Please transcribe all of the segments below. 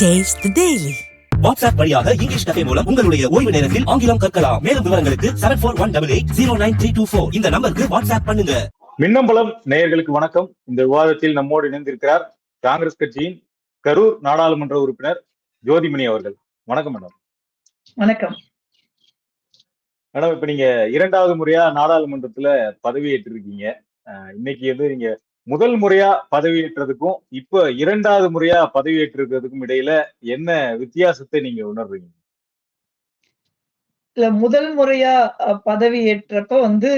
Taste the Daily. WhatsApp வழியாக English cafe மூலம் உங்களுடைய ஓய்வு நேரத்தில் ஆங்கிலம் கற்கலாம். மேலும் விவரங்களுக்கு seven four one double eight zero nine three two four இந்த நம்பருக்கு வாட்ஸ்அப் பண்ணுங்க. மின்னம்பலம் நேயர்களுக்கு வணக்கம். இந்த விவாதத்தில் நம்மோடு இணைந்திருக்கிறார் காங்கிரஸ் கட்சியின் கரூர் நாடாளுமன்ற உறுப்பினர் ஜோதிமணி அவர்கள். வணக்கம் மேடம். வணக்கம். மேடம் இப்ப நீங்க இரண்டாவது முறையா நாடாளுமன்றத்துல பதவியேற்று இருக்கீங்க இன்னைக்கு வந்து நீங்க முதல் முறையா பதவியேற்றதுக்கும் இப்ப இரண்டாவது முறையா பதவியேற்றிருக்கிறதுக்கும் இடையில என்ன வித்தியாசத்தை நீங்க உணர்றீங்க? இல்ல முதல் முறையா பதவியேற்றப்ப வந்து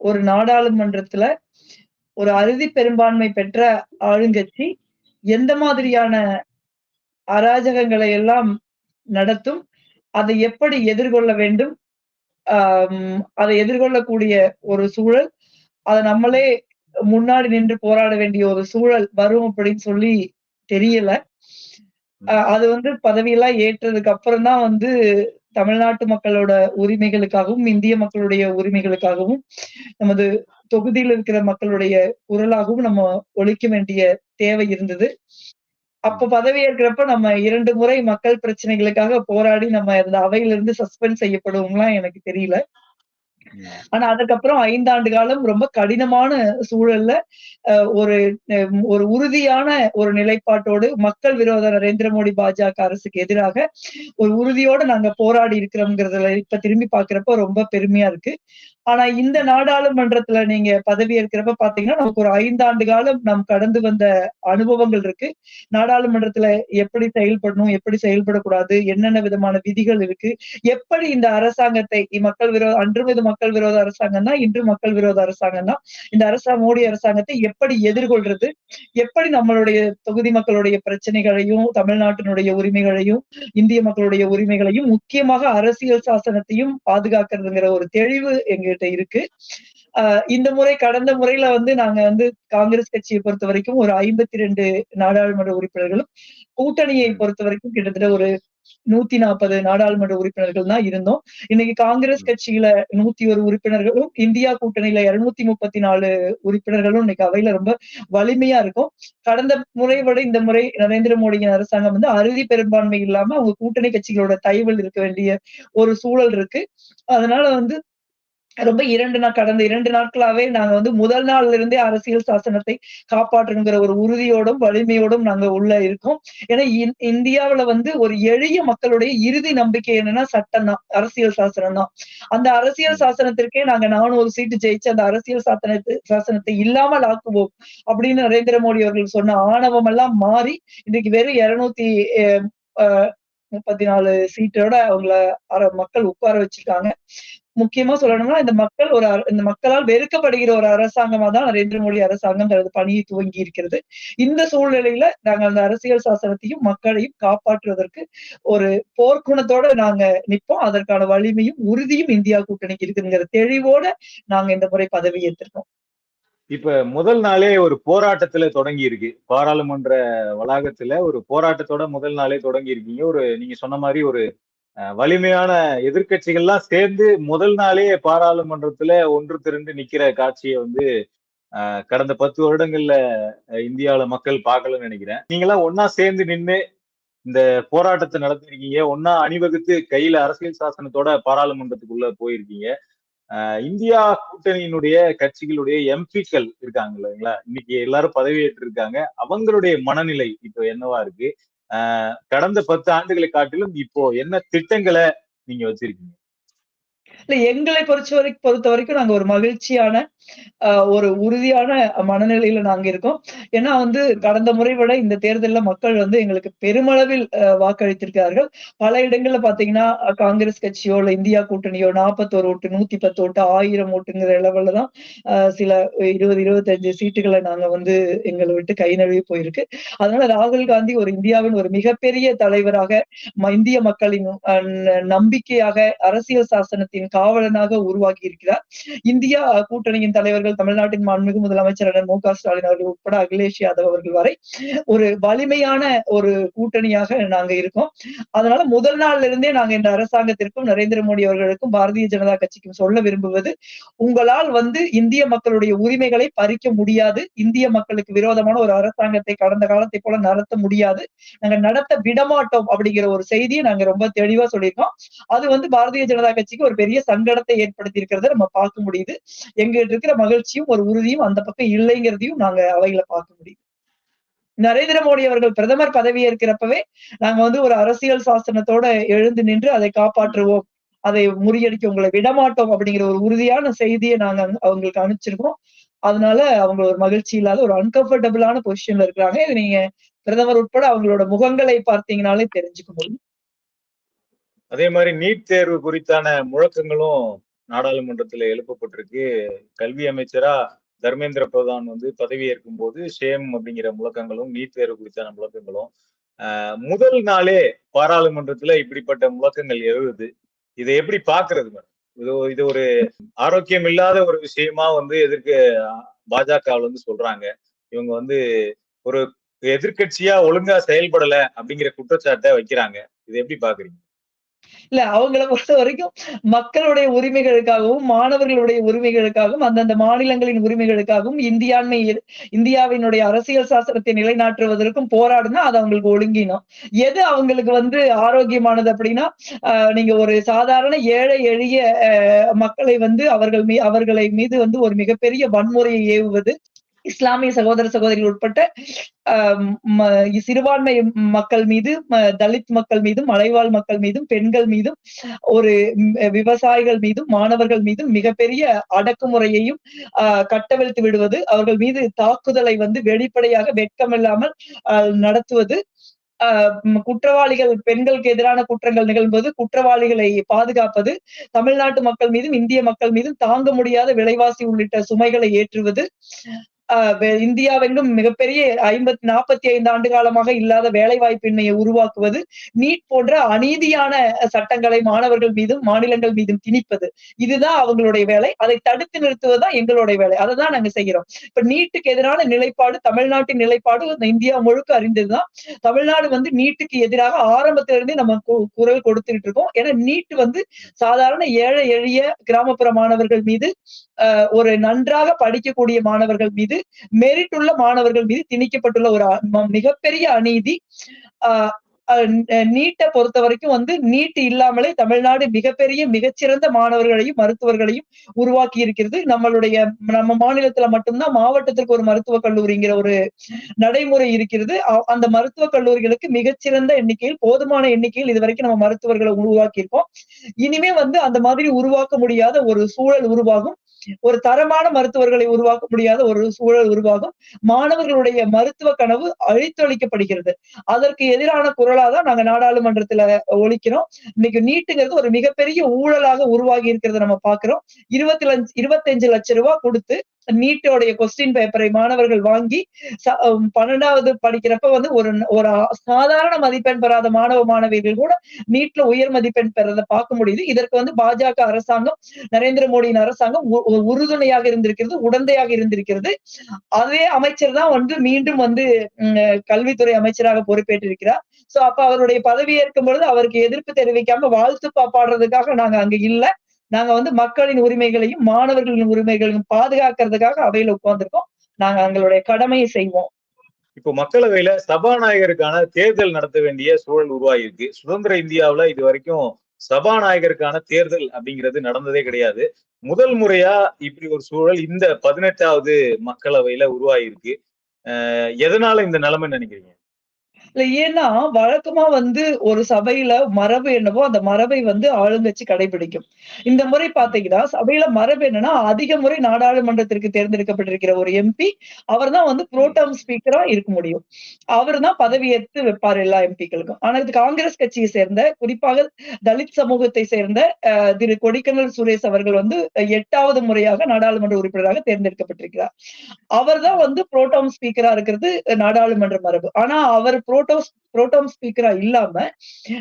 ஒரு நாடாளுமன்றத்துல ஒரு அறுதி பெரும்பான்மை பெற்ற ஆளுங்கட்சி எந்த மாதிரியான அராஜகங்களை எல்லாம் நடத்தும் அதை எப்படி எதிர்கொள்ள வேண்டும் அதை எதிர்கொள்ளக்கூடிய ஒரு சூழல் அதை நம்மளே முன்னாடி நின்று போராட வேண்டிய ஒரு சூழல் வரும் அப்படின்னு சொல்லி தெரியல. அது வந்து பதவியெல்லாம் ஏற்றதுக்கு அப்புறம் தான் வந்து தமிழ்நாட்டு மக்களோட உரிமைகளுக்காகவும் இந்திய மக்களுடைய உரிமைகளுக்காகவும் நமது தொகுதியில் இருக்கிற மக்களுடைய குரலாகவும் நம்ம ஒழிக்க வேண்டிய தேவை இருந்தது. அப்ப பதவி ஏற்கிறப்ப நம்ம இரண்டு முறை மக்கள் பிரச்சனைகளுக்காக போராடி நம்ம அந்த அவையிலிருந்து சஸ்பெண்ட் செய்யப்படுவோம்லாம் எனக்கு தெரியல. ஆனா அதுக்கப்புறம் ஐந்தாண்டு காலம் ரொம்ப கடினமான சூழல்ல ஒரு ஒரு உறுதியான ஒரு நிலைப்பாட்டோடு மக்கள் விரோத நரேந்திர மோடி பாஜக அரசுக்கு எதிராக ஒரு உறுதியோட நாங்க போராடி இருக்கிறோம்ங்கிறதுல இப்ப திரும்பி பாக்குறப்ப ரொம்ப பெருமையா இருக்கு. ஆனா இந்த நாடாளுமன்றத்துல நீங்க பதவி ஏற்கிறப்ப பாத்தீங்கன்னா நமக்கு ஒரு ஐந்தாண்டு காலம் நாம் கடந்து வந்த அனுபவங்கள் இருக்கு. நாடாளுமன்றத்துல எப்படி செயல்படணும் எப்படி செயல்படக்கூடாது என்னென்ன விதமான விதிகள் இருக்கு எப்படி இந்த அரசாங்கத்தை மக்கள் விரோத அன்றும் இது மக்கள் விரோத அரசாங்கம் தான் இன்று மக்கள் விரோத அரசாங்கம் தான். இந்த அரசா மோடி அரசாங்கத்தை எப்படி எதிர்கொள்றது எப்படி நம்மளுடைய தொகுதி மக்களுடைய பிரச்சனைகளையும் தமிழ்நாட்டினுடைய உரிமைகளையும் இந்திய மக்களுடைய உரிமைகளையும் முக்கியமாக அரசியல் சாசனத்தையும் பாதுகாக்கிறதுங்கிற ஒரு தெளிவு எங்ககிட்ட இருக்கு. இந்த முறை கடந்த முறையில வந்து நாங்க வந்து காங்கிரஸ் கட்சியை பொறுத்த வரைக்கும் ஒரு ஐம்பத்தி ரெண்டு நாடாளுமன்ற உறுப்பினர்களும் கூட்டணியை பொறுத்த வரைக்கும் கிட்டத்தட்ட ஒரு நூத்தி நாற்பது நாடாளுமன்ற உறுப்பினர்கள் தான் இருந்தோம். இன்னைக்கு காங்கிரஸ் கட்சியில நூத்தி ஒரு உறுப்பினர்களும் இந்தியா கூட்டணியில இருநூத்தி முப்பத்தி நாலு உறுப்பினர்களும் இன்னைக்கு அவையில ரொம்ப வலிமையா இருக்கும். கடந்த முறை விட இந்த முறை நரேந்திர மோடியின் அரசாங்கம் வந்து அறுதி பெரும்பான்மை இல்லாம அவங்க கூட்டணி கட்சிகளோட தயவில் இருக்க வேண்டிய ஒரு சூழல் இருக்கு. அதனால வந்து ரொம்ப இரண்டு நாள் கடந்த இரண்டு நாட்களாவே நாங்க வந்து முதல் நாள்ல இருந்தே அரசியல் சாசனத்தை காப்பாற்றணுங்கிற ஒரு உறுதியோடும் வலிமையோடும் நாங்க உள்ள இருக்கோம். ஏன்னா இந்- இந்தியாவுல வந்து ஒரு எளிய மக்களுடைய இறுதி நம்பிக்கை என்னன்னா சட்டம் தான் அரசியல் சாசனம் தான். அந்த அரசியல் சாசனத்திற்கே நாங்க நானூறு சீட்டு ஜெயிச்சு அந்த அரசியல் சாசனத்தை சாசனத்தை இல்லாமல் ஆக்குவோம் அப்படின்னு நரேந்திர மோடி அவர்கள் சொன்ன ஆணவம் எல்லாம் மாறி இன்னைக்கு வெறும் இருநூத்தி முப்பத்தி நாலு சீட்டோட அவங்கள மக்கள் உட்கார வச்சிருக்காங்க. முக்கியமா சொல்லணும்னா இந்த மக்கள் ஒரு இந்த மக்களால் வெறுக்கப்படுகிற ஒரு அரசாங்கமா தான் நரேந்திர மோடி அரசாங்கம் தனது பணியை துவங்கி இருக்கிறது. இந்த சூழ்நிலையில நாங்க அந்த அரசியல் சாசனத்தையும் மக்களையும் காப்பாற்றுவதற்கு ஒரு போர்க்குணத்தோட நாங்க நிற்போம். அதற்கான வலிமையும் உறுதியும் இந்தியா கூட்டணிக்கு இருக்குங்கிற தெளிவோட நாங்க இந்த முறை பதவி ஏற்றிருக்கோம் இப்ப முதல் நாளே ஒரு போராட்டத்துல தொடங்கி இருக்கு பாராளுமன்ற வளாகத்துல ஒரு போராட்டத்தோட முதல் நாளே தொடங்கி இருக்கீங்க ஒரு நீங்க சொன்ன மாதிரி ஒரு வலிமையான எதிர்கட்சிகள்லாம் சேர்ந்து முதல் நாளே பாராளுமன்றத்துல ஒன்று திரண்டு நிக்கிற காட்சியை வந்து கடந்த பத்து வருடங்கள்ல இந்தியாவில மக்கள் பார்க்கலன்னு நினைக்கிறேன். நீங்களாம் ஒன்னா சேர்ந்து நின்னு இந்த போராட்டத்தை நடத்திருக்கீங்க. ஒன்னா அணிவகுத்து கையில அரசியல் சாசனத்தோட பாராளுமன்றத்துக்குள்ள போயிருக்கீங்க. இந்தியா கூட்டணியினுடைய கட்சிகளுடைய எம்பிக்கள் இருக்காங்க இல்லைங்களா? இன்னைக்கு எல்லாரும் பதவியேற்று இருக்காங்க அவங்களுடைய மனநிலை இப்போ என்னவா இருக்கு? கடந்த பத்து ஆண்டுகளை காட்டிலும் இப்போ என்ன திட்டங்களை நீங்க வச்சிருக்கீங்க? இல்ல எங்களை பொறுத்த வரைக்கும் பொறுத்த வரைக்கும் நாங்க ஒரு மகிழ்ச்சியான ஒரு உறுதியான மனநிலையில நாங்க இருக்கோம். ஏன்னா வந்து கடந்த முறை விட இந்த தேர்தலில் மக்கள் வந்து எங்களுக்கு பெருமளவில் வாக்களித்திருக்கிறார்கள். பல இடங்கள்ல பாத்தீங்கன்னா காங்கிரஸ் கட்சியோ இல்ல இந்தியா கூட்டணியோ நாற்பத்தோரு ஓட்டு நூத்தி பத்து ஓட்டு ஆயிரம் ஓட்டுங்கிற லெவல்ல தான் ஆஹ், சில இருபது இருபத்தஞ்சு சீட்டுகளை நாங்க வந்து எங்களை விட்டு கை நழுவி போயிருக்கு. அதனால ராகுல் காந்தி ஒரு இந்தியாவின் ஒரு மிகப்பெரிய தலைவராக ம- இந்திய மக்களின் நம்பிக்கையாக அரசியல் சாசனத்தின் காவலனாக உருவாகி இருக்கிறார். இந்தியா கூட்டணியின் தலைவர்கள் தமிழ்நாட்டின் மாண்புமிகு முதலமைச்சர் அண்ணன் மு க ஸ்டாலின் அவர்கள் உட்பட அகிலேஷ் யாதவ் அவர்கள் வரை ஒரு வலிமையான ஒரு கூட்டணியாக நாங்க இருக்கோம். அதனால முதல் நாள்ல இருந்தே நாங்க இந்த அரசாங்கத்திற்கும் நரேந்திர மோடி அவர்களுக்கும் பாரதிய ஜனதா கட்சிக்கும் சொல்ல விரும்புவது உங்களால் வந்து இந்திய மக்களுடைய உரிமைகளை பறிக்க முடியாது. இந்திய மக்களுக்கு விரோதமான ஒரு அரசாங்கத்தை கடந்த காலத்தை போல நடத்த முடியாது. நாங்க நடத்த விடமாட்டோம் அப்படிங்கிற ஒரு செய்தியை நாங்க ரொம்ப தெளிவா சொல்லியிருக்கோம். அது வந்து பாரதிய ஜனதா கட்சிக்கு ஒரு பெரிய சங்கடத்தை ஏற்படுத்தி இருக்கிறத நம்ம பார்க்க முடியுது. எங்கிட்ட இருக்கிற மகிழ்ச்சியும் ஒரு உறுதியும் அந்த பக்கம் இல்லைங்கிறதையும் நாங்க அவைகளை பார்க்க முடியுது. நரேந்திர மோடி அவர்கள் பிரதமர் பதவி ஏற்கிறப்பவே நாங்க வந்து ஒரு அரசியல் சாசனத்தோட எழுந்து நின்று அதை காப்பாற்றுவோம் அதை முறியடிக்க உங்களை விடமாட்டோம் அப்படிங்கிற ஒரு உறுதியான செய்தியை நாங்க அவங்களுக்கு அனுப்பிச்சிருக்கோம் அதனால அவங்க ஒரு மகிழ்ச்சி இல்லாத ஒரு அன்கம்ஃபர்டபுளான பொசிஷன்ல இருக்கிறாங்க. இது நீங்க பிரதமர் உட்பட அவங்களோட முகங்களை பார்த்தீங்கனாலே தெரிஞ்சுக்க முடியும். அதே மாதிரி நீட் தேர்வு குறித்தான முழக்கங்களும் நாடாளுமன்றத்துல எழுப்பப்பட்டிருக்கு. கல்வி அமைச்சரா தர்மேந்திர பிரதான் வந்து பதவி ஏற்கும் போது ஷேம் அப்படிங்கிற முழக்கங்களும் நீட் தேர்வு குறித்தான முழக்கங்களும் ஆஹ் முதல் நாளே பாராளுமன்றத்துல இப்படிப்பட்ட முழக்கங்கள் எழுது. இதை எப்படி பாக்குறது மேடம்? இது இது ஒரு ஆரோக்கியம் இல்லாத ஒரு விஷயமா வந்து எதிர்க்க பாஜக வந்து சொல்றாங்க. இவங்க வந்து ஒரு எதிர்க்கட்சியா ஒழுங்கா செயல்படல அப்படிங்கிற குற்றச்சாட்டை வைக்கிறாங்க. இதை எப்படி பாக்குறீங்க? இல்ல அவங்கள பொறுத்த வரைக்கும் மக்களுடைய உரிமைகளுக்காகவும் மாணவர்களுடைய உரிமைகளுக்காகவும் அந்தந்த மாநிலங்களின் உரிமைகளுக்காகவும் இந்தியாண்மை இந்தியாவினுடைய அரசியல் சாஸ்திரத்தை நிலைநாட்டுவதற்கும் போராடுனா அது அவங்களுக்கு ஒழுங்கினோம். எது அவங்களுக்கு வந்து ஆரோக்கியமானது அப்படின்னா ஆஹ் நீங்க ஒரு சாதாரண ஏழை எளிய மக்களை வந்து அவர்கள் மீ அவர்களை மீது வந்து ஒரு மிகப்பெரிய வன்முறையை ஏவுவது இஸ்லாமிய சகோதர சகோதரிகள் உட்பட்ட ஆஹ் ம- சிறுபான்மை மக்கள் மீது ம- தலித் மக்கள் மீதும் மலைவாழ் மக்கள் மீதும் பெண்கள் மீதும் ஒரு விவசாயிகள் மீதும் மாணவர்கள் மீதும் மிகப்பெரிய அடக்குமுறையையும் கட்டவிழ்த்து விடுவது அவர்கள் மீது தாக்குதலை வந்து வெளிப்படையாக வெட்கமில்லாமல் ஆஹ் நடத்துவது ஆஹ் குற்றவாளிகள் பெண்களுக்கு எதிரான குற்றங்கள் நிகழும்போது குற்றவாளிகளை பாதுகாப்பது தமிழ்நாட்டு மக்கள் மீதும் இந்திய மக்கள் மீதும் தாங்க முடியாத விலைவாசி உள்ளிட்ட சுமைகளை ஏற்றுவது இந்தியாவெங்கும் மிகப்பெரிய ஐம்பத்தி நாற்பத்தி ஐந்து ஆண்டு காலமாக இல்லாத வேலை வாய்ப்பின்மையை உருவாக்குவது நீட் போன்ற அநீதியான சட்டங்களை மாணவர்கள் மீதும் மாநிலங்கள் மீதும் திணிப்பது. இதுதான் அவங்களுடைய வேலை. அதை தடுத்து நிறுத்துவதுதான் எங்களுடைய வேலை. அதை தான் நாங்க செய்கிறோம். இப்ப நீட்டுக்கு எதிரான நிலைப்பாடு தமிழ்நாட்டின் நிலைப்பாடு இந்தியா முழுக்க அறிந்ததுதான். தமிழ்நாடு வந்து நீட்டுக்கு எதிராக ஆரம்பத்திலிருந்தே நம்ம கு- குரல் கொடுத்துக்கிட்டு இருக்கோம். ஏன்னா நீட் வந்து சாதாரண ஏழை எளிய கிராமப்புற மாணவர்கள் மீது ஒரு நன்றாக படிக்கக்கூடிய மாணவர்கள் மீது மெரிட் உள்ள மாணவர்கள் மீது திணிக்கப்பட்டுள்ள ஒரு மிகப்பெரிய அநீதி ஆஹ் நீட்டை பொறுத்த வரைக்கும் வந்து நீட் இல்லாமலே தமிழ்நாடு மிகப்பெரிய மிகச்சிறந்த மாணவர்களையும் மருத்துவர்களையும் உருவாக்கி இருக்கிறது. நம்மளுடைய நம்ம மாநிலத்துல மட்டும்தான் மாவட்டத்திற்கு ஒரு மருத்துவக் கல்லூரிங்கிற ஒரு நடைமுறை இருக்கிறது. அந்த மருத்துவக் கல்லூரிகளுக்கு மிகச்சிறந்த எண்ணிக்கையில் போதுமான எண்ணிக்கையில் இதுவரைக்கும் நம்ம மருத்துவர்களை உருவாக்கி இருக்கோம் இனிமே வந்து அந்த மாதிரி உருவாக்க முடியாத ஒரு சூழல் உருவாகும். ஒரு தரமான மருத்துவர்களை உருவாக்க முடியாத ஒரு சூழல் உருவாகும். மாணவர்களுடைய மருத்துவ கனவு அழித்தொழிக்கப்படுகிறது. அதற்கு எதிரான குரலாதான் நாங்க நாடாளுமன்றத்துல ஒழிக்கிறோம். இன்னைக்கு நீட்டுங்கிறது ஒரு மிகப்பெரிய ஊழலாக உருவாகி இருக்கிறத நம்ம பாக்குறோம் இருபத்தி லட்ச இருபத்தஞ்சு லட்சம் ரூபாய் கொடுத்து நீட்டோடைய கொஸ்டின் பேப்பரை மாணவர்கள் வாங்கி பன்னெண்டாவது படிக்கிறப்ப வந்து ஒரு ஒரு சாதாரண மதிப்பெண் பெறாத மாணவ மாணவியர்கள் கூட நீட்ல உயர் மதிப்பெண் பெறதை பார்க்க முடியுது. இதற்கு வந்து பாஜக அரசாங்கம் நரேந்திர மோடியின் அரசாங்கம் உறுதுணையாக இருந்திருக்கிறது உடந்தையாக இருந்திருக்கிறது. அதே அமைச்சர் தான் வந்து மீண்டும் வந்து கல்வித்துறை அமைச்சராக பொறுப்பேற்றிருக்கிறார். சோ அப்ப அவருடைய பதவி ஏற்கும் பொழுது அவருக்கு எதிர்ப்பு தெரிவிக்காம வாழ்த்து பா- பாடுறதுக்காக நாங்க அங்க இல்ல. நாங்க வந்து மக்களின் உரிமைகளையும் மாணவர்களின் உரிமைகளையும் பாதுகாக்கிறதுக்காக அவையில உட்கார்ந்துருக்கோம். நாங்க எங்களுடைய கடமையை செய்வோம். இப்போ மக்களவையில சபாநாயகருக்கான தேர்தல் நடத்த வேண்டிய சூழல் உருவாகிருக்கு சுதந்திர இந்தியாவுல இது வரைக்கும் சபாநாயகருக்கான தேர்தல் அப்படிங்கிறது நடந்ததே கிடையாது. முதல் முறையா இப்படி ஒரு சூழல் இந்த பதினெட்டாவது மக்களவையில உருவாகிருக்கு எதனால இந்த நிலைமை நினைக்கிறீங்க? இல்ல ஏன்னா வழக்கமா வந்து ஒரு சபையில மரபு என்னவோ அந்த மரபை வந்து ஆளுங்கட்சி கடைபிடிக்கும். இந்த முறை பாத்தீங்கன்னா சபையில மரபு என்னன்னா அதிக முறை நாடாளுமன்றத்திற்கு தேர்ந்தெடுக்கப்பட்டிருக்கிற ஒரு எம்பி அவர் தான் வந்து புரோட்டம் ஸ்பீக்கரா இருக்க முடியும். அவர் தான் பதவியேற்று வைப்பார் எல்லா எம்பிக்களுக்கும் ஆனா இது காங்கிரஸ் கட்சியை சேர்ந்த குறிப்பாக தலித் சமூகத்தை சேர்ந்த திரு கொடிக்கனல் சுரேஷ் அவர்கள் வந்து எட்டாவது முறையாக நாடாளுமன்ற உறுப்பினராக தேர்ந்தெடுக்கப்பட்டிருக்கிறார். அவர் தான் வந்து புரோட்டம் ஸ்பீக்கரா இருக்கிறது நாடாளுமன்ற மரபு. ஆனா அவர் புரோ புரோட்டோஸ் புரோட்டோம் ஸ்பீக்கரா இல்லாம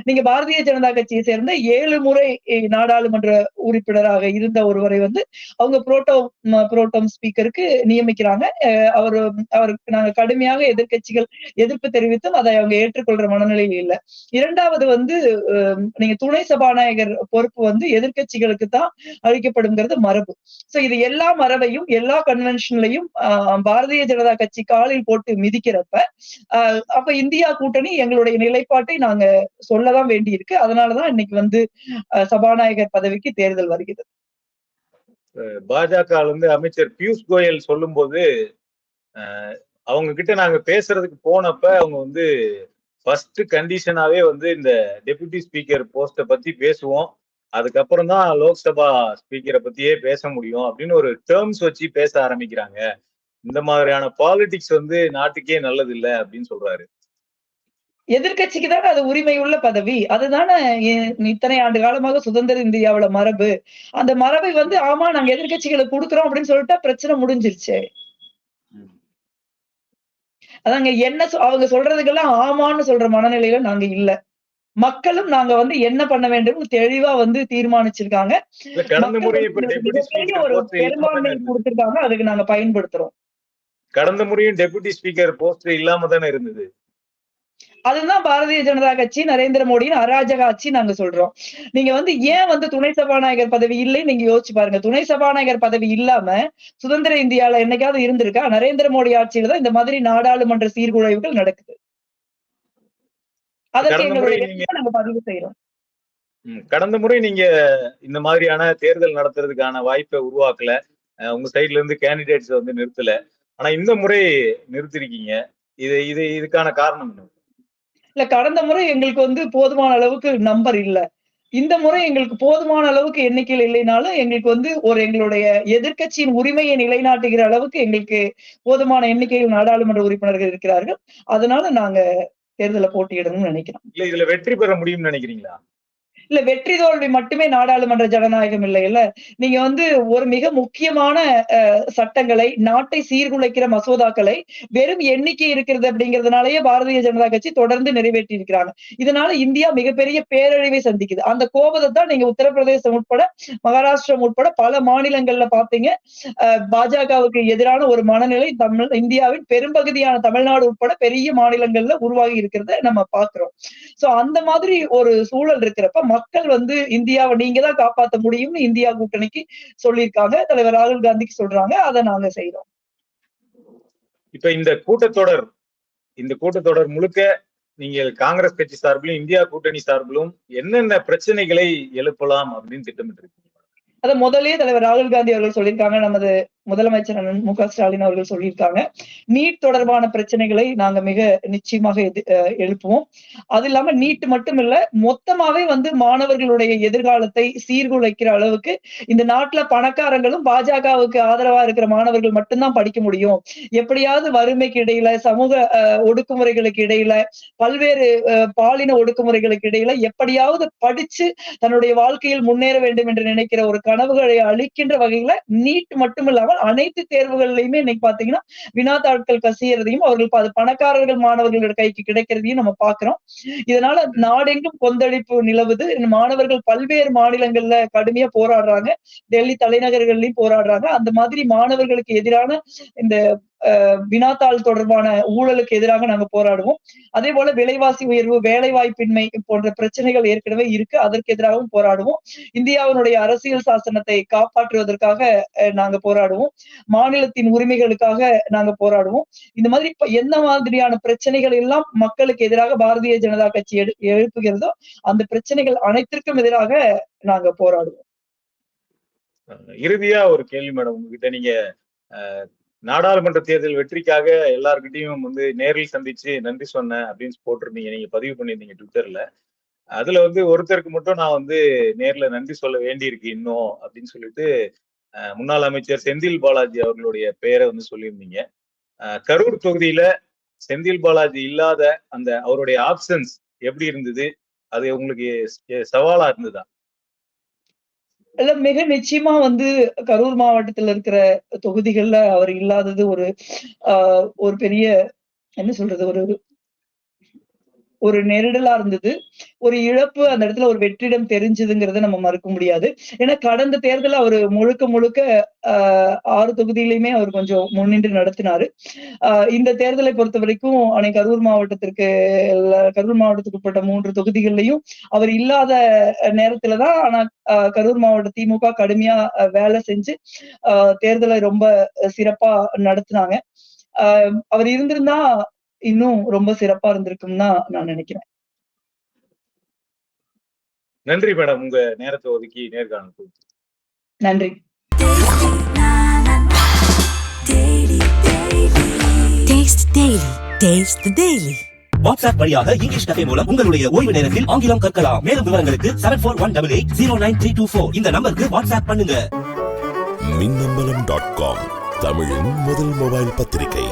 நீங்க பாரதிய ஜனதா கட்சியை சேர்ந்த ஏழு முறை நாடாளுமன்ற உறுப்பினராக இருந்த ஒருவரை வந்து அவங்க புரோட்டோம் புரோட்டோம் ஸ்பீக்கருக்கு நியமிக்கிறாங்க. அவர் அவருக்கு நாங்க கடுமையாக எதிர்கட்சிகள் எதிர்ப்பு தெரிவித்தும் அதை அவங்க ஏற்றுக்கொள்ற மனநிலையில் இல்ல. இரண்டாவது வந்து நீங்க துணை சபாநாயகர் பொறுப்பு வந்து எதிர்க்கட்சிகளுக்கு தான் அளிக்கப்படுங்கிறது மரபு. சோ இது எல்லா மரபையும் எல்லா கன்வென்ஷன்லையும் பாரதிய ஜனதா கட்சி காலில் போட்டு மிதிக்கிறப்ப ஆஹ் அப்ப இந்தியா கூட்டணி எங்களுடைய நிலைப்பாட்டை நாங்க சொல்லதான் வேண்டி இருக்கு அதனாலதான் இன்னைக்கு வந்து சபாநாயகர் பதவிக்கு தேர்தல் வருகிறது. பாஜக வந்து அமைச்சர் பியூஷ் கோயல் சொல்லும்போது போது அவங்க கிட்ட நாங்க பேசுறதுக்கு போனப்ப அவங்க வந்து ஃபர்ஸ்ட் கண்டிஷனாவே வந்து இந்த டெபுட்டி ஸ்பீக்கர் போஸ்ட பத்தி பேசுவோம். அதுக்கப்புறம் தான் லோக்சபா ஸ்பீக்கரை பத்தியே பேச முடியும் அப்படின்னு ஒரு டேர்ம்ஸ் வச்சு பேச ஆரம்பிக்கிறாங்க. இந்த மாதிரியான பாலிடிக்ஸ் வந்து நாட்டுக்கே நல்லது இல்லை அப்படின்னு சொல்றாரு. எதிர்க்கட்சிக்கு தானே அது உரிமை உள்ள பதவி. அதுதானே இத்தனை ஆண்டு காலமாக சுதந்திர இந்தியாவுல மரபு. அந்த மரபை வந்து ஆமா நாங்க எதிர்க்கட்சிகளுக்கு கொடுக்குறோம் அப்படின்னு சொல்லிட்டா பிரச்சனை முடிஞ்சிருச்சு. அதாங்க என்ன அவங்க சொல்றதுக்கெல்லாம் ஆமான்னு சொல்ற மனநிலையில நாங்க இல்ல. மக்களும் நாங்க வந்து என்ன பண்ண வேண்டும் தெளிவா வந்து தீர்மானிச்சிருக்காங்க. ஒரு பெரும்பான்மை. கொடுத்திருக்காங்க அதுக்கு நாங்க பயன்படுத்துறோம். கடந்த முறையும் டெபுட்டி ஸ்பீக்கர் போஸ்ட் இல்லாம தானே இருந்தது. அதுதான் பாரதிய ஜனதா கட்சி நரேந்திர மோடியின் அராஜக ஆட்சி நாங்க சொல்றோம். நீங்க வந்து ஏன் வந்து துணை சபாநாயகர் பதவி இல்லை நீங்க யோசிச்சு பாருங்க. துணை சபாநாயகர் பதவி இல்லாம சுதந்திர இந்தியால என்னைக்காவது இருந்திருக்கா? நரேந்திர மோடி ஆட்சியில தான் இந்த மாதிரி நாடாளுமன்ற சீர்குலைவுகள் நடக்குது. அதற்கு எங்களுடைய நீங்க- பதிவு செய்யறோம் கடந்த முறை நீங்க இந்த மாதிரியான தேர்தல் நடத்துறதுக்கான வாய்ப்பை உருவாக்கல. உங்க சைடுல இருந்து கேண்டிடேட்ஸ் வந்து நிறுத்தல. ஆனா இந்த முறை நிறுத்திருக்கீங்க. இது இது இதுக்கான காரணம் என்ன? இல்ல கடந்த முறை எங்களுக்கு வந்து போதுமான அளவுக்கு நம்பர் இல்ல. இந்த முறை எங்களுக்கு போதுமான அளவுக்கு எண்ணிக்கையில் இல்லைனாலும் எங்களுக்கு வந்து ஒரு எங்களுடைய எதிர்க்கட்சியின் உரிமையை நிலைநாட்டுகிற அளவுக்கு எங்களுக்கு போதுமான எண்ணிக்கையில் நாடாளுமன்ற உறுப்பினர்கள் இருக்கிறார்கள். அதனால நாங்க தேர்தலை போட்டியிடணும்னு நினைக்கிறோம். இல்ல இதுல வெற்றி பெற முடியும்னு நினைக்கிறீங்களா? இல்ல வெற்றி தோல்வி மட்டுமே நாடாளுமன்ற ஜனநாயகம் இல்லை இல்ல? நீங்க வந்து ஒரு மிக முக்கியமான சட்டங்களை நாட்டை சீர்குலைக்கிற மசோதாக்களை வெறும் எண்ணிக்கை இருக்கிறது அப்படிங்கறதுனாலயே பாரதிய ஜனதா கட்சி தொடர்ந்து நிறைவேற்றி இருக்கிறாங்க. இதனால இந்தியா மிகப்பெரிய பேரழிவை சந்திக்குது. அந்த கோபத்தை தான் நீங்க உத்தரப்பிரதேசம் உட்பட மகாராஷ்டிரம் உட்பட பல மாநிலங்கள்ல பாத்தீங்க பாஜகவுக்கு எதிரான ஒரு மனநிலை தமிழ் இந்தியாவின் பெரும்பகுதியான தமிழ்நாடு உட்பட பெரிய மாநிலங்கள்ல உருவாகி இருக்கிறத நம்ம பாக்குறோம் சோ அந்த மாதிரி ஒரு சூழல் இருக்கிறப்ப மக்கள் வந்து இந்தியாவை நீங்க தான் காப்பாத்த முடியும்னு இந்தியா கூட்டணிக்கு சொல்லியிருக்காங்க. தலைவர் ராகுல் காந்திக்கு சொல்றாங்க. அதை நாங்க செய்யறோம் இப்ப இந்த கூட்டத்தொடர் இந்த கூட்டத்தொடர் முழுக்க நீங்கள் காங்கிரஸ் கட்சி சார்பிலும் இந்தியா கூட்டணி சார்பிலும் என்னென்ன பிரச்சனைகளை எழுப்பலாம் அப்படின்னு திட்டமிட்டு இருக்கீங்க அத முதல்லயே தலைவர் ராகுல் காந்தி அவர்கள் சொல்லியிருக்காங்க. நமது முதலமைச்சர் அண்ணன் மு க ஸ்டாலின் அவர்கள் சொல்லியிருக்காங்க. நீட் தொடர்பான பிரச்சனைகளை நாங்க மிக நிச்சயமாக எழுப்புவோம். அது இல்லாம நீட் மட்டும் இல்ல மொத்தமாவே வந்து மாணவர்களுடைய எதிர்காலத்தை சீர்குலைக்கிற அளவுக்கு இந்த நாட்டுல பணக்காரங்களும் பாஜகவுக்கு ஆதரவா இருக்கிற மாணவர்கள் மட்டும்தான் படிக்க முடியும். எப்படியாவது வறுமைக்கு இடையில சமூக ஒடுக்குமுறைகளுக்கு இடையில பல்வேறு பாலின ஒடுக்குமுறைகளுக்கு இடையில எப்படியாவது படிச்சு தன்னுடைய வாழ்க்கையில் முன்னேற வேண்டும் என்று நினைக்கிற ஒரு கனவுகளை அளிக்கின்ற வகையில நீட் மட்டும் இல்லாமல் அனைத்து தேர்வுகள்லயுமே இன்னைக்கு பாத்தீங்கன்னா வினாத்தாட்கள் கசியறதையும் அவர்கள் அது பணக்காரர்கள் மாணவர்களோட கைக்கு கிடைக்கிறதையும் நம்ம பாக்குறோம். இதனால நாடெங்கும் கொந்தளிப்பு நிலவுது. மாணவர்கள் பல்வேறு மாநிலங்கள்ல கடுமையா போராடுறாங்க. டெல்லி தலைநகர்கள்லயும் போராடுறாங்க. அந்த மாதிரி மாணவர்களுக்கு எதிரான இந்த வினாத்தாள் தொடர்பான ஊழலுக்கு எதிராக நாங்க போராடுவோம். அதே போல விலைவாசி உயர்வு வேலைவாய்ப்பின்மை போன்ற பிரச்சனைகள் ஏற்கனவே இருக்கு. அதற்கு எதிராகவும் போராடுவோம். இந்தியாவினுடைய அரசியல் சாசனத்தை காப்பாற்றுவதற்காக அஹ், நாங்க போராடுவோம். மாநிலத்தின் உரிமைகளுக்காக நாங்க போராடுவோம். இந்த மாதிரி இப்ப என்ன மாதிரியான பிரச்சனைகள் எல்லாம் மக்களுக்கு எதிராக பாரதிய ஜனதா கட்சி எடு- எழுப்புகிறதோ அந்த பிரச்சனைகள் அனைத்திற்கும் எதிராக நாங்க போராடுவோம். இறுதியா ஒரு கேள்வி மேடம் உங்ககிட்ட. நீங்க அஹ், நாடாளுமன்ற தேர்தல் வெற்றிக்காக எல்லாருக்கிட்டையும் வந்து நேரில் சந்திச்சு நன்றி சொன்னேன் அப்படின்னு போட்டிருந்தீங்க. நீங்க பதிவு பண்ணியிருந்தீங்க ட்விட்டர்ல. அதுல வந்து ஒருத்தருக்கு மட்டும் நான் வந்து நேர்ல நன்றி சொல்ல வேண்டியிருக்கு இன்னும் அப்படின்னு சொல்லிட்டு முன்னாள் அமைச்சர் செந்தில் பாலாஜி அவர்களுடைய பெயரை வந்து சொல்லியிருந்தீங்க. கரூர் தொகுதியில செந்தில் பாலாஜி இல்லாத அந்த அவருடைய ஆப்ஷன்ஸ் எப்படி இருந்தது? அது உங்களுக்கு சவாலா இருந்ததா? இல்ல மிக நிச்சயமா வந்து கரூர் மாவட்டத்துல இருக்கிற தொகுதிகள்ல அவர் இல்லாதது ஒரு ஆஹ் ஒரு பெரிய என்ன சொல்றது ஒரு ஒரு நெருடலா இருந்தது. ஒரு இழப்பு அந்த இடத்துல ஒரு வெற்றிடம் தெரிஞ்சதுங்கிறத நம்ம மறுக்க முடியாது. ஏன்னா கடந்த தேர்தல அவர் முழுக்க முழுக்க ஆஹ் ஆறு தொகுதியிலையுமே அவர் கொஞ்சம் முன்னின்று நடத்தினாரு. ஆஹ் இந்த தேர்தலை பொறுத்த வரைக்கும் அன்னைக்கு கரூர் மாவட்டத்திற்கு கரூர் மாவட்டத்துக்கு உட்பட்ட மூன்று தொகுதிகள்லயும் அவர் இல்லாத நேரத்துலதான் ஆனா கரூர் மாவட்ட திமுக கடுமையா வேலை செஞ்சு ஆஹ் தேர்தலை ரொம்ப சிறப்பா நடத்துனாங்க. ஆஹ் அவர் இருந்திருந்தா இன்னும் ரொம்ப சிறப்பா இருந்திருக்கும்னு தான் நான் நினைக்கிறேன். நன்றி மேடம் உங்க நேரத்தை ஒதுக்கி நேர்காணல் கொடுத்து நன்றி. வாட்ஸ்அப் வழியாக இங்கிலீஷ் கஃபே மூலம் உங்களுடைய ஓய்வு நேரத்தில் ஆங்கிலம் கற்கலாம். மேலும் விவரங்களுக்கு seven four one double eight zero nine three two four இந்த நம்பருக்கு வாட்ஸ்அப் பண்ணுங்க. மின்னம்பலம் டாட் காம் தமிழின் முதல் மொபைல் பத்திரிகை.